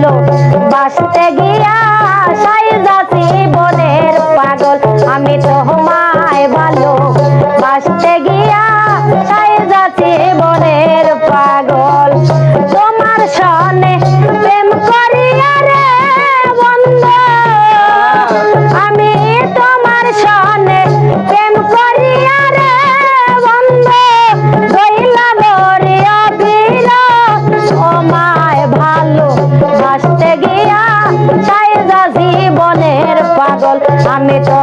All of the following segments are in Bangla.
হলো। বাঁচতে গিয়া সাইজাছি বনের পাগল। আমি তো হোমায় ভালো। বাঁচতে গিয়া সাইজাছি বনের জীবনের পাগল আমি তো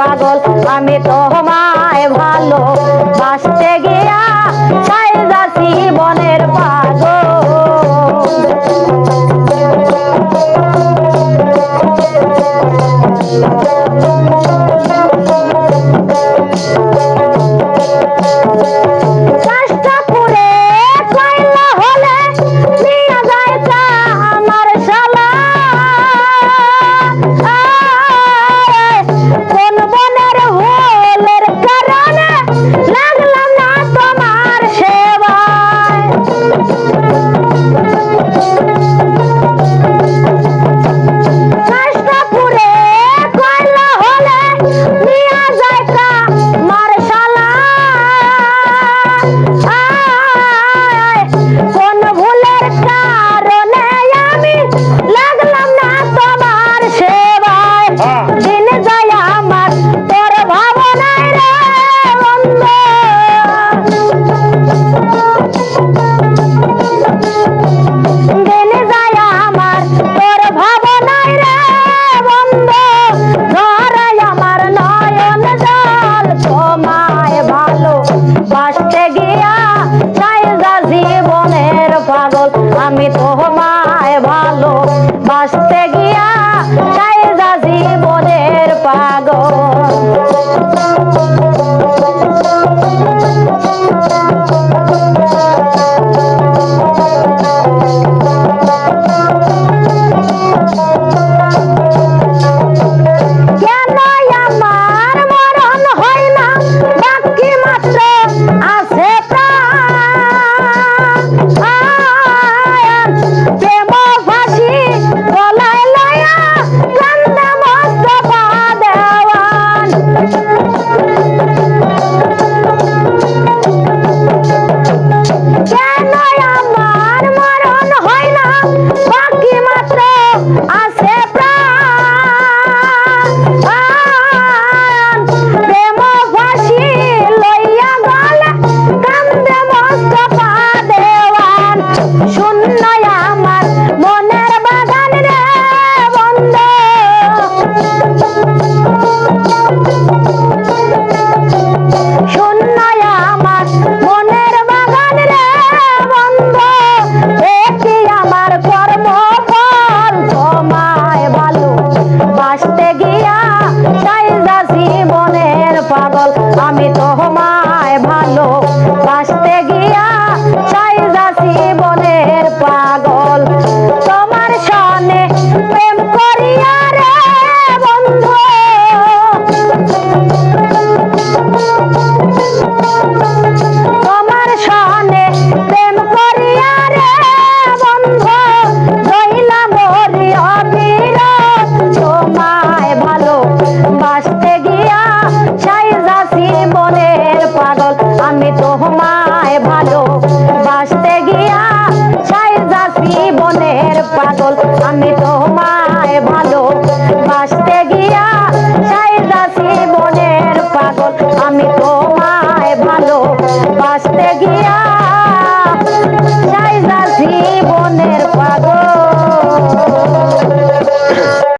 পাগল আমি তোমার ভালো বাসতে গিয়া তাই যা জীবনের পাগল। আমি তোমায় ভালো বাসতে গিয়া তাই যা জীবনের পাগল। আমি তো হোমায় ভালো বাসতে গিয়া